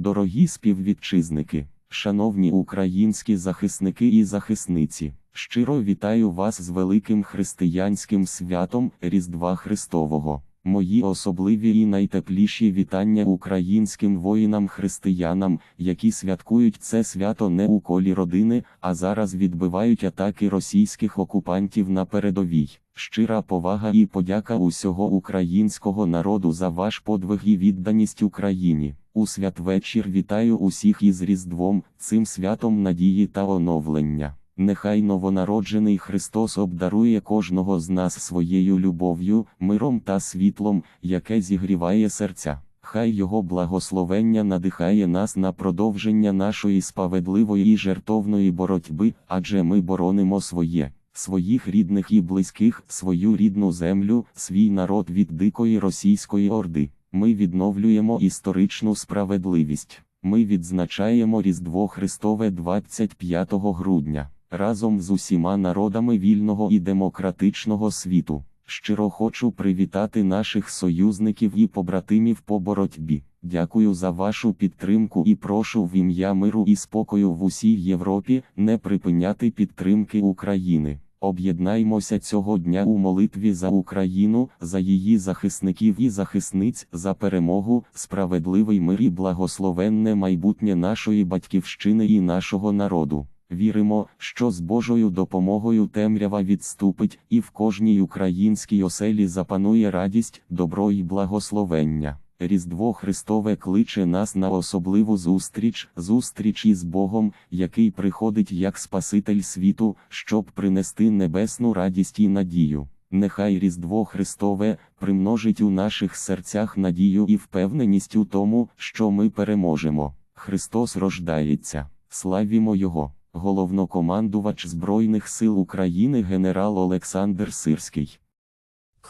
Дорогі співвітчизники, шановні українські захисники і захисниці, щиро вітаю вас з великим християнським святом Різдва Христового. Мої особливі і найтепліші вітання українським воїнам-християнам, які святкують це свято не у колі родини, а зараз відбивають атаки російських окупантів на передовій. Щира повага і подяка усього українського народу за ваш подвиг і відданість Україні. У святвечір вітаю усіх із Різдвом, цим святом надії та оновлення. Нехай новонароджений Христос обдарує кожного з нас своєю любов'ю, миром та світлом, яке зігріває серця. Хай Його благословення надихає нас на продовження нашої справедливої і жертовної боротьби, адже ми боронимо своє, своїх рідних і близьких, свою рідну землю, свій народ від дикої російської орди. Ми відновлюємо історичну справедливість. Ми відзначаємо Різдво Христове 25 грудня. Разом з усіма народами вільного і демократичного світу. Щиро хочу привітати наших союзників і побратимів по боротьбі. Дякую за вашу підтримку і прошу в ім'я миру і спокою в усій Європі не припиняти підтримки України. Об'єднаймося цього дня у молитві за Україну, за її захисників і захисниць, за перемогу, справедливий мир і благословенне майбутнє нашої батьківщини і нашого народу. Віримо, що з Божою допомогою темрява відступить, і в кожній українській оселі запанує радість, добро і благословення. Різдво Христове кличе нас на особливу зустріч, зустріч із Богом, який приходить як Спаситель світу, щоб принести небесну радість і надію. Нехай Різдво Христове примножить у наших серцях надію і впевненість у тому, що ми переможемо. Христос рождається. Славімо Його! Головнокомандувач Збройних сил України генерал Олександр Сирський.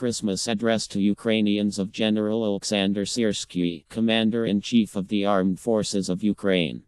Christmas address to Ukrainians of General Alexander Syrsky, Commander in Chief of the Armed Forces of Ukraine.